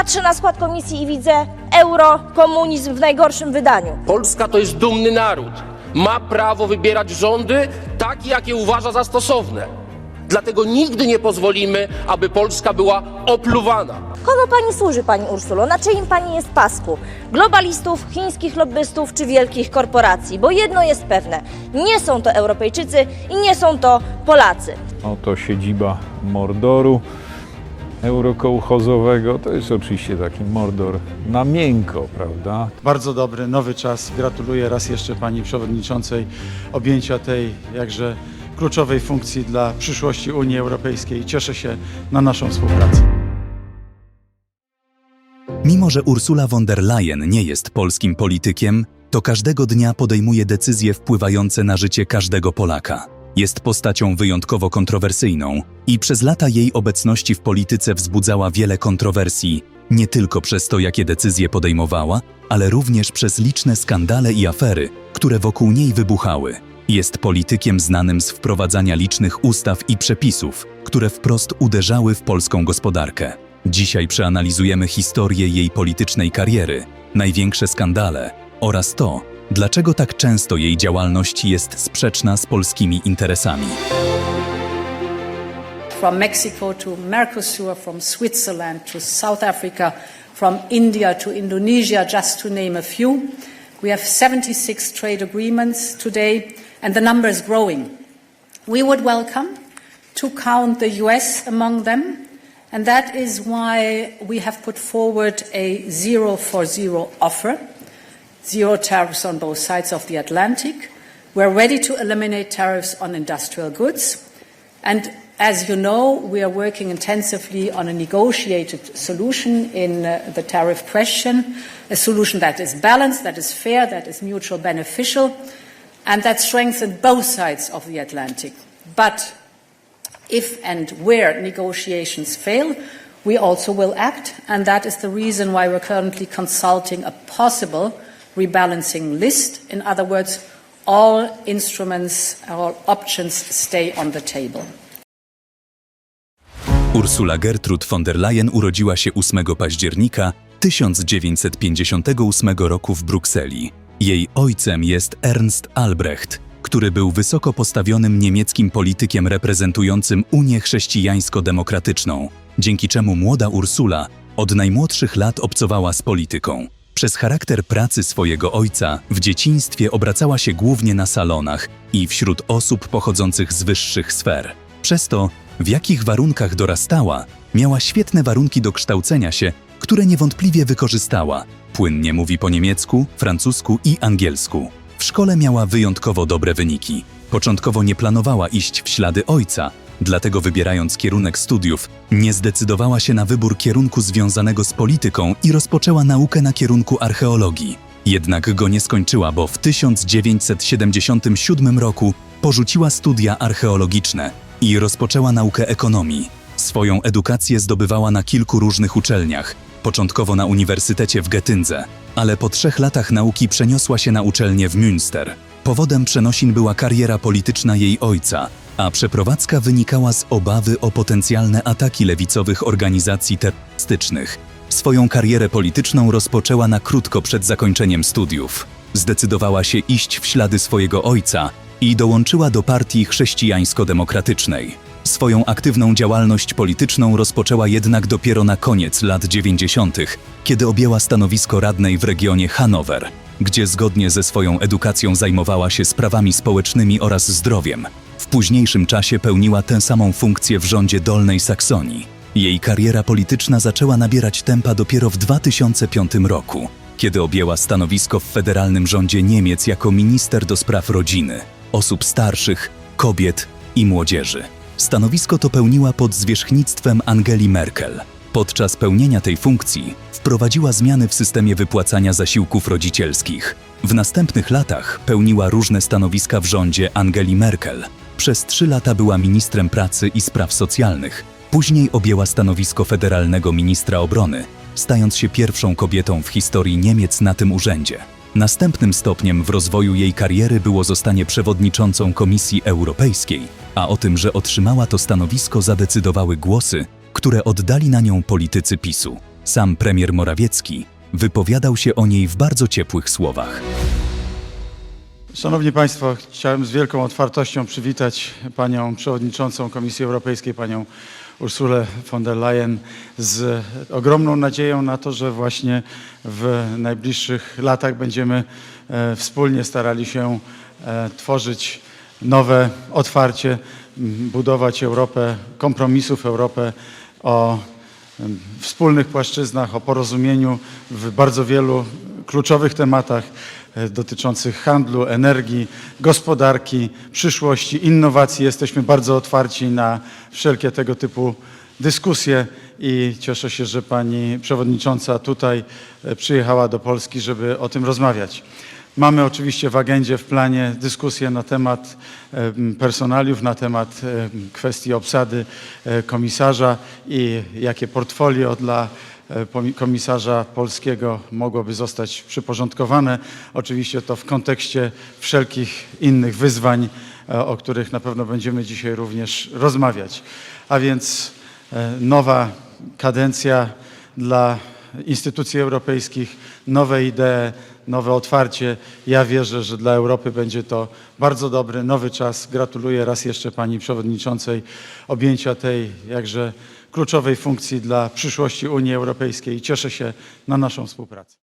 Patrzę na skład komisji i widzę euro, komunizm w najgorszym wydaniu. Polska to jest dumny naród. Ma prawo wybierać rządy takie, jakie uważa za stosowne. Dlatego nigdy nie pozwolimy, aby Polska była opluwana. Komu pani służy, pani Ursulo? Na czyim pani jest pasku? Globalistów, chińskich lobbystów czy wielkich korporacji? Bo jedno jest pewne: nie są to Europejczycy i nie są to Polacy. Oto siedziba Mordoru eurokołchozowego. To jest oczywiście taki Mordor na miękko, prawda? Bardzo dobry, nowy czas. Gratuluję raz jeszcze Pani Przewodniczącej objęcia tej jakże kluczowej funkcji dla przyszłości Unii Europejskiej. Cieszę się na naszą współpracę. Mimo, że Ursula von der Leyen nie jest polskim politykiem, to każdego dnia podejmuje decyzje wpływające na życie każdego Polaka. Jest postacią wyjątkowo kontrowersyjną i przez lata jej obecności w polityce wzbudzała wiele kontrowersji, nie tylko przez to, jakie decyzje podejmowała, ale również przez liczne skandale i afery, które wokół niej wybuchały. Jest politykiem znanym z wprowadzania licznych ustaw i przepisów, które wprost uderzały w polską gospodarkę. Dzisiaj przeanalizujemy historię jej politycznej kariery, największe skandale oraz to, dlaczego tak często jej działalność jest sprzeczna z polskimi interesami. from Mexico to Mercosur, from Switzerland to South Africa, from India to Indonesia, just to name a few. We have 76 trade agreements today, and the number is growing. We would welcome to count the US among them, and that is why we have put forward a zero for zero offer zero tariffs on both sides of the Atlantic. We're ready to eliminate tariffs on industrial goods. And as you know, we are working intensively on a negotiated solution in uh, the tariff question, a solution that is balanced, that is fair, that is mutual beneficial, and that strengthens both sides of the Atlantic. But if and where negotiations fail, we also will act, and that is the reason why we're currently consulting a possible rebalancing list. In other words, all instruments, all options stay on the table. Ursula Gertrud von der Leyen urodziła się 8 października 1958 roku w Brukseli. Jej ojcem jest Ernst Albrecht, który był wysoko postawionym niemieckim politykiem reprezentującym Unię Chrześcijańsko-Demokratyczną, dzięki czemu młoda Ursula od najmłodszych lat obcowała z polityką. Przez charakter pracy swojego ojca w dzieciństwie obracała się głównie na salonach i wśród osób pochodzących z wyższych sfer. Przez to, w jakich warunkach dorastała, miała świetne warunki do kształcenia się, które niewątpliwie wykorzystała. Płynnie mówi po niemiecku, francusku i angielsku. W szkole miała wyjątkowo dobre wyniki. Początkowo nie planowała iść w ślady ojca, dlatego wybierając kierunek studiów, nie zdecydowała się na wybór kierunku związanego z polityką i rozpoczęła naukę na kierunku archeologii. Jednak go nie skończyła, bo w 1977 roku porzuciła studia archeologiczne i rozpoczęła naukę ekonomii. Swoją edukację zdobywała na kilku różnych uczelniach, początkowo na Uniwersytecie w Getyndze, ale po trzech latach nauki przeniosła się na uczelnię w Münster. Powodem przenosin była kariera polityczna jej ojca, a przeprowadzka wynikała z obawy o potencjalne ataki lewicowych organizacji terrorystycznych. Swoją karierę polityczną rozpoczęła na krótko przed zakończeniem studiów. Zdecydowała się iść w ślady swojego ojca i dołączyła do partii chrześcijańsko-demokratycznej. Swoją aktywną działalność polityczną rozpoczęła jednak dopiero na koniec lat 90., kiedy objęła stanowisko radnej w regionie Hanower, gdzie zgodnie ze swoją edukacją zajmowała się sprawami społecznymi oraz zdrowiem. Późniejszym czasie pełniła tę samą funkcję w rządzie Dolnej Saksonii. Jej kariera polityczna zaczęła nabierać tempa dopiero w 2005 roku, kiedy objęła stanowisko w federalnym rządzie Niemiec jako minister do spraw rodziny, osób starszych, kobiet i młodzieży. Stanowisko to pełniła pod zwierzchnictwem Angeli Merkel. Podczas pełnienia tej funkcji wprowadziła zmiany w systemie wypłacania zasiłków rodzicielskich. W następnych latach pełniła różne stanowiska w rządzie Angeli Merkel. Przez trzy lata była ministrem pracy i spraw socjalnych. Później objęła stanowisko federalnego ministra obrony, stając się pierwszą kobietą w historii Niemiec na tym urzędzie. Następnym stopniem w rozwoju jej kariery było zostanie przewodniczącą Komisji Europejskiej, a o tym, że otrzymała to stanowisko zadecydowały głosy, które oddali na nią politycy PiSu. Sam premier Morawiecki wypowiadał się o niej w bardzo ciepłych słowach. Szanowni Państwo, chciałem z wielką otwartością przywitać Panią Przewodniczącą Komisji Europejskiej, Panią Ursulę von der Leyen z ogromną nadzieją na to, że właśnie w najbliższych latach będziemy e, wspólnie starali się e, tworzyć nowe otwarcie, budować Europę kompromisów, Europę o wspólnych płaszczyznach, o porozumieniu w bardzo wielu kluczowych tematach dotyczących handlu, energii, gospodarki, przyszłości, innowacji. Jesteśmy bardzo otwarci na wszelkie tego typu dyskusje i cieszę się, że pani przewodnicząca tutaj e, przyjechała do Polski, żeby o tym rozmawiać. Mamy oczywiście w agendzie, w planie dyskusję na temat em, personaliów, na temat em, kwestii obsady e, komisarza i jakie portfolio dla e, komisarza polskiego mogłoby zostać przyporządkowane. Oczywiście to w kontekście wszelkich innych wyzwań, e, o których na pewno będziemy dzisiaj również rozmawiać. A więc e, nowa kadencja dla instytucji europejskich, nowe idee, nowe otwarcie. Ja wierzę, że dla Europy będzie to bardzo dobry, nowy czas. Gratuluję raz jeszcze Pani Przewodniczącej objęcia tej jakże kluczowej funkcji dla przyszłości Unii Europejskiej i cieszę się na naszą współpracę.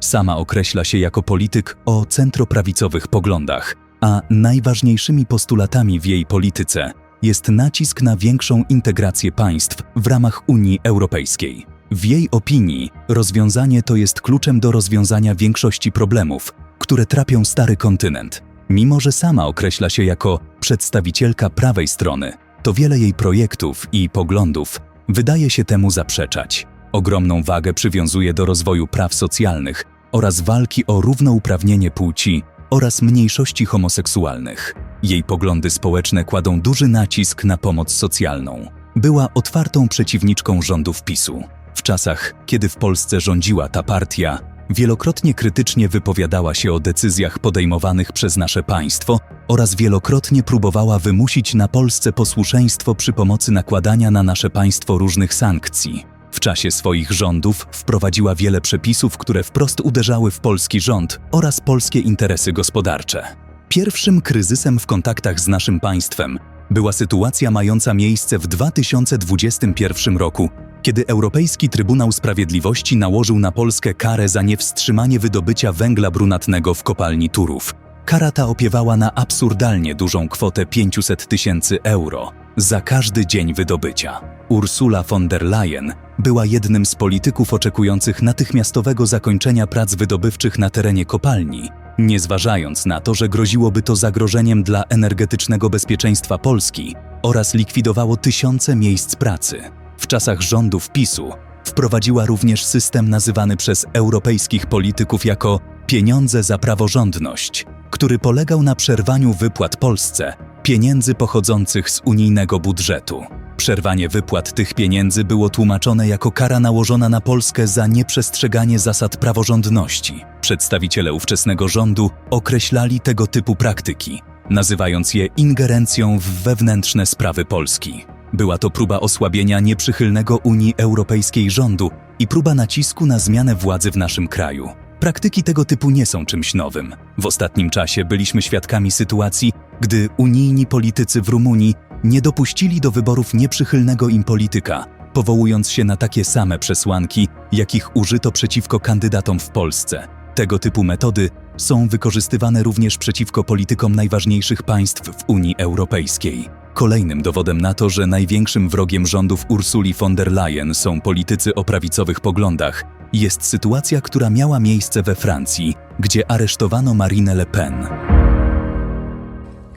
Sama określa się jako polityk o centroprawicowych poglądach, a najważniejszymi postulatami w jej polityce jest nacisk na większą integrację państw w ramach Unii Europejskiej. W jej opinii rozwiązanie to jest kluczem do rozwiązania większości problemów, które trapią stary kontynent. Mimo, że sama określa się jako przedstawicielka prawej strony, to wiele jej projektów i poglądów wydaje się temu zaprzeczać. Ogromną wagę przywiązuje do rozwoju praw socjalnych oraz walki o równouprawnienie płci oraz mniejszości homoseksualnych. Jej poglądy społeczne kładą duży nacisk na pomoc socjalną. Była otwartą przeciwniczką rządów PiSu. W czasach, kiedy w Polsce rządziła ta partia, wielokrotnie krytycznie wypowiadała się o decyzjach podejmowanych przez nasze państwo oraz wielokrotnie próbowała wymusić na Polsce posłuszeństwo przy pomocy nakładania na nasze państwo różnych sankcji. W czasie swoich rządów wprowadziła wiele przepisów, które wprost uderzały w polski rząd oraz polskie interesy gospodarcze. Pierwszym kryzysem w kontaktach z naszym państwem była sytuacja mająca miejsce w 2021 roku, kiedy Europejski Trybunał Sprawiedliwości nałożył na Polskę karę za niewstrzymanie wydobycia węgla brunatnego w kopalni Turów. Kara ta opiewała na absurdalnie dużą kwotę 500 tysięcy euro za każdy dzień wydobycia. Ursula von der Leyen była jednym z polityków oczekujących natychmiastowego zakończenia prac wydobywczych na terenie kopalni, nie zważając na to, że groziłoby to zagrożeniem dla energetycznego bezpieczeństwa Polski oraz likwidowało tysiące miejsc pracy. W czasach rządów PiSu wprowadziła również system nazywany przez europejskich polityków jako pieniądze za praworządność, który polegał na przerwaniu wypłat Polsce pieniędzy pochodzących z unijnego budżetu. Przerwanie wypłat tych pieniędzy było tłumaczone jako kara nałożona na Polskę za nieprzestrzeganie zasad praworządności. Przedstawiciele ówczesnego rządu określali tego typu praktyki, nazywając je ingerencją w wewnętrzne sprawy Polski. Była to próba osłabienia nieprzychylnego Unii Europejskiej rządu i próba nacisku na zmianę władzy w naszym kraju. Praktyki tego typu nie są czymś nowym. W ostatnim czasie byliśmy świadkami sytuacji, gdy unijni politycy w Rumunii nie dopuścili do wyborów nieprzychylnego im polityka, powołując się na takie same przesłanki, jakich użyto przeciwko kandydatom w Polsce. Tego typu metody są wykorzystywane również przeciwko politykom najważniejszych państw w Unii Europejskiej. Kolejnym dowodem na to, że największym wrogiem rządów Ursuli von der Leyen są politycy o prawicowych poglądach, jest sytuacja, która miała miejsce we Francji, gdzie aresztowano Marine Le Pen.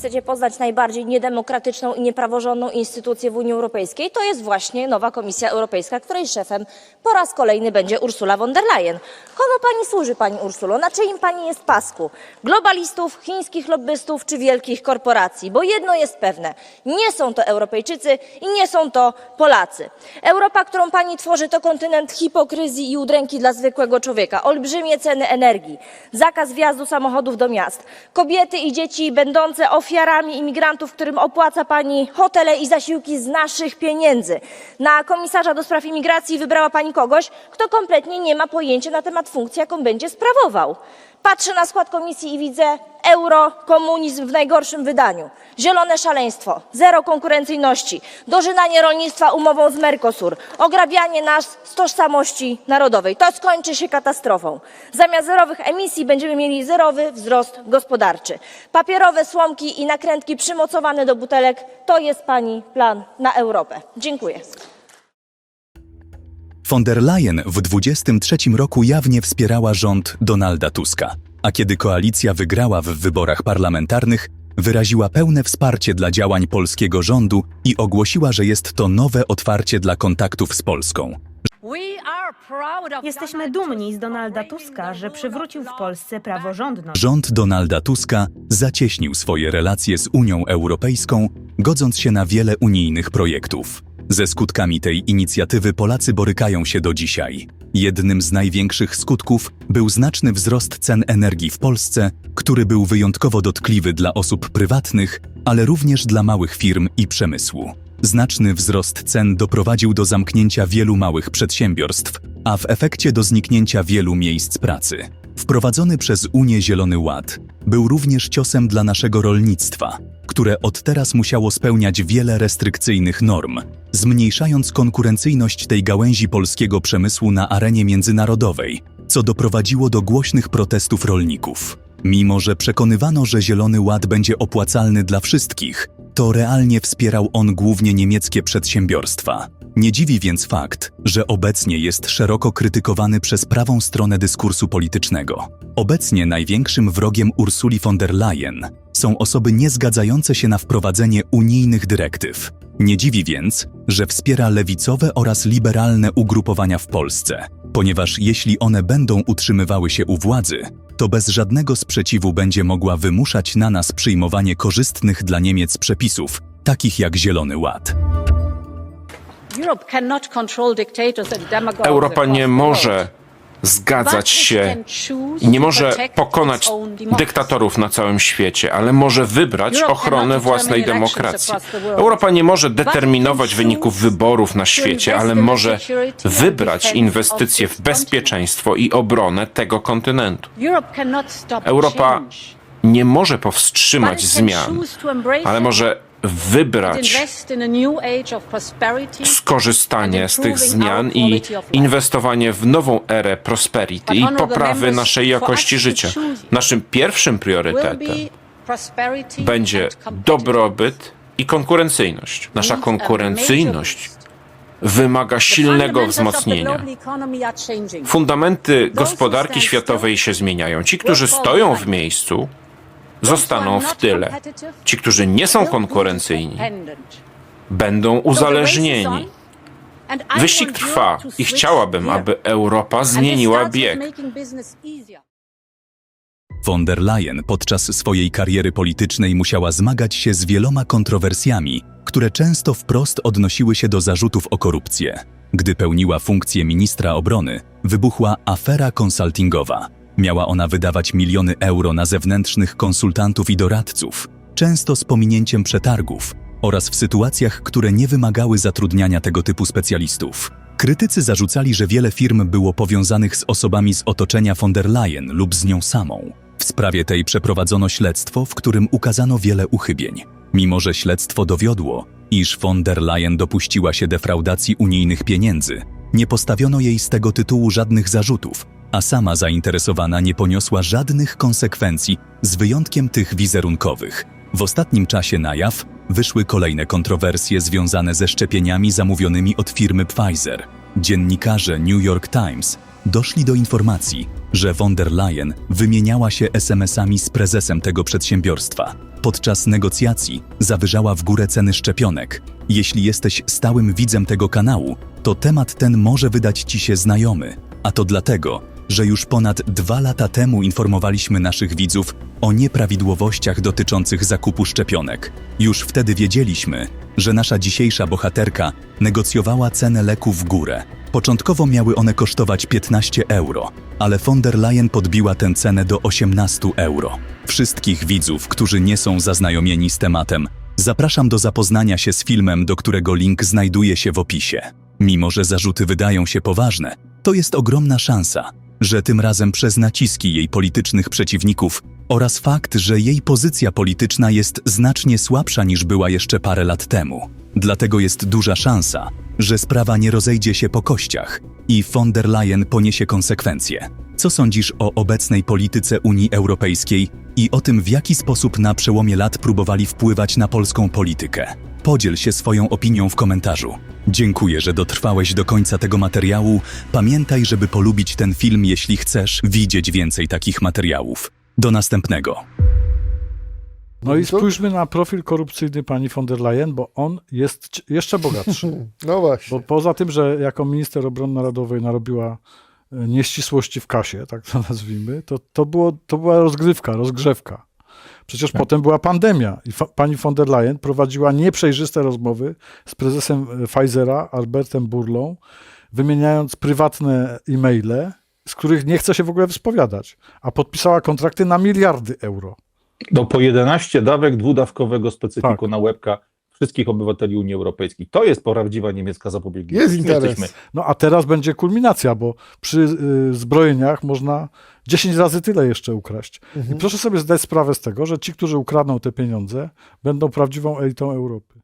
Chcecie poznać najbardziej niedemokratyczną i niepraworządną instytucję w Unii Europejskiej? To jest właśnie nowa Komisja Europejska, której szefem po raz kolejny będzie Ursula von der Leyen. Komu pani służy, pani Ursulo? Na czyim pani jest pasku? Globalistów, chińskich lobbystów czy wielkich korporacji? Bo jedno jest pewne, nie są to Europejczycy i nie są to Polacy. Europa, którą pani tworzy, to kontynent hipokryzji i udręki dla zwykłego człowieka. Olbrzymie ceny energii, zakaz wjazdu samochodów do miast, kobiety i dzieci będące ofiarami ofiarami imigrantów, którym opłaca pani hotele i zasiłki z naszych pieniędzy. Na komisarza do spraw imigracji wybrała pani kogoś, kto kompletnie nie ma pojęcia na temat funkcji, jaką będzie sprawował. Patrzę na skład komisji i widzę euro, komunizm w najgorszym wydaniu, zielone szaleństwo, zero konkurencyjności, dożynanie rolnictwa umową z Mercosur, ograbianie nas z tożsamości narodowej. To skończy się katastrofą. Zamiast zerowych emisji będziemy mieli zerowy wzrost gospodarczy. Papierowe słomki i nakrętki przymocowane do butelek to jest pani plan na Europę. Dziękuję. Von der Leyen w 23 roku jawnie wspierała rząd Donalda Tuska, a kiedy koalicja wygrała w wyborach parlamentarnych, wyraziła pełne wsparcie dla działań polskiego rządu i ogłosiła, że jest to nowe otwarcie dla kontaktów z Polską. Jesteśmy dumni z Donalda Tuska, że przywrócił w Polsce praworządność. Rząd Donalda Tuska zacieśnił swoje relacje z Unią Europejską, godząc się na wiele unijnych projektów. Ze skutkami tej inicjatywy Polacy borykają się do dzisiaj. Jednym z największych skutków był znaczny wzrost cen energii w Polsce, który był wyjątkowo dotkliwy dla osób prywatnych, ale również dla małych firm i przemysłu. Znaczny wzrost cen doprowadził do zamknięcia wielu małych przedsiębiorstw, a w efekcie do zniknięcia wielu miejsc pracy. Wprowadzony przez Unię Zielony Ład był również ciosem dla naszego rolnictwa, które od teraz musiało spełniać wiele restrykcyjnych norm, zmniejszając konkurencyjność tej gałęzi polskiego przemysłu na arenie międzynarodowej, co doprowadziło do głośnych protestów rolników. Mimo, że przekonywano, że Zielony Ład będzie opłacalny dla wszystkich, to realnie wspierał on głównie niemieckie przedsiębiorstwa. Nie dziwi więc fakt, że obecnie jest szeroko krytykowany przez prawą stronę dyskursu politycznego. Obecnie największym wrogiem Ursuli von der Leyen są osoby niezgadzające się na wprowadzenie unijnych dyrektyw. Nie dziwi więc, że wspiera lewicowe oraz liberalne ugrupowania w Polsce, ponieważ jeśli one będą utrzymywały się u władzy, to bez żadnego sprzeciwu będzie mogła wymuszać na nas przyjmowanie korzystnych dla Niemiec przepisów, takich jak Zielony Ład. Europa nie może zgadzać się i nie może pokonać dyktatorów na całym świecie, ale może wybrać ochronę własnej demokracji. Europa nie może determinować wyników wyborów na świecie, ale może wybrać inwestycje w bezpieczeństwo i obronę tego kontynentu. Europa nie może powstrzymać zmian, ale może wybrać skorzystanie z tych zmian i inwestowanie w nową erę prosperity i poprawy naszej jakości życia. Naszym pierwszym priorytetem będzie dobrobyt i konkurencyjność. Nasza konkurencyjność wymaga silnego wzmocnienia. Fundamenty gospodarki światowej się zmieniają. Ci, którzy stoją w miejscu, zostaną w tyle. Ci, którzy nie są konkurencyjni, będą uzależnieni. Wyścig trwa i chciałabym, aby Europa zmieniła bieg. Von der Leyen podczas swojej kariery politycznej musiała zmagać się z wieloma kontrowersjami, które często wprost odnosiły się do zarzutów o korupcję. Gdy pełniła funkcję ministra obrony, wybuchła afera konsultingowa. Miała ona wydawać miliony euro na zewnętrznych konsultantów i doradców, często z pominięciem przetargów oraz w sytuacjach, które nie wymagały zatrudniania tego typu specjalistów. Krytycy zarzucali, że wiele firm było powiązanych z osobami z otoczenia von der Leyen lub z nią samą. W sprawie tej przeprowadzono śledztwo, w którym ukazano wiele uchybień. Mimo, że śledztwo dowiodło, iż von der Leyen dopuściła się defraudacji unijnych pieniędzy, nie postawiono jej z tego tytułu żadnych zarzutów, a sama zainteresowana nie poniosła żadnych konsekwencji z wyjątkiem tych wizerunkowych. W ostatnim czasie na jaw wyszły kolejne kontrowersje związane ze szczepieniami zamówionymi od firmy Pfizer. Dziennikarze New York Times doszli do informacji, że von der Leyen wymieniała się SMS-ami z prezesem tego przedsiębiorstwa. Podczas negocjacji zawyżała w górę ceny szczepionek. Jeśli jesteś stałym widzem tego kanału, to temat ten może wydać ci się znajomy, a to dlatego, że już ponad dwa lata temu informowaliśmy naszych widzów o nieprawidłowościach dotyczących zakupu szczepionek. Już wtedy wiedzieliśmy, że nasza dzisiejsza bohaterka negocjowała cenę leku w górę, Początkowo miały one kosztować 15 euro, ale von der Leyen podbiła tę cenę do 18 euro. Wszystkich widzów, którzy nie są zaznajomieni z tematem, zapraszam do zapoznania się z filmem, do którego link znajduje się w opisie. Mimo, że zarzuty wydają się poważne, to jest ogromna szansa, że tym razem przez naciski jej politycznych przeciwników oraz fakt, że jej pozycja polityczna jest znacznie słabsza niż była jeszcze parę lat temu. Dlatego jest duża szansa, że sprawa nie rozejdzie się po kościach i von der Leyen poniesie konsekwencje. Co sądzisz o obecnej polityce Unii Europejskiej i o tym, w jaki sposób na przełomie lat próbowali wpływać na polską politykę? Podziel się swoją opinią w komentarzu. Dziękuję, że dotrwałeś do końca tego materiału. Pamiętaj, żeby polubić ten film, jeśli chcesz widzieć więcej takich materiałów. Do następnego. No i spójrzmy na profil korupcyjny pani von der Leyen, bo on jest jeszcze bogatszy. No właśnie. Bo poza tym, że jako minister obrony narodowej narobiła nieścisłości w kasie, tak to nazwijmy, to, to, było, to była rozgrywka, rozgrzewka. Przecież potem była pandemia i fa- pani von der Leyen prowadziła nieprzejrzyste rozmowy z prezesem e, Pfizera, Albertem Burlą, wymieniając prywatne e-maile, z których nie chce się w ogóle wyspowiadać, a podpisała kontrakty na miliardy euro. No po 11 dawek dwudawkowego specyfiku Tak. na łebka wszystkich obywateli Unii Europejskiej. To jest prawdziwa niemiecka zapobiegliwość. Jest interes. Jesteśmy No a teraz będzie kulminacja, bo przy y, zbrojeniach można 10 razy tyle jeszcze ukraść. I proszę sobie zdać sprawę z tego, że ci, którzy ukradną te pieniądze, będą prawdziwą elitą Europy.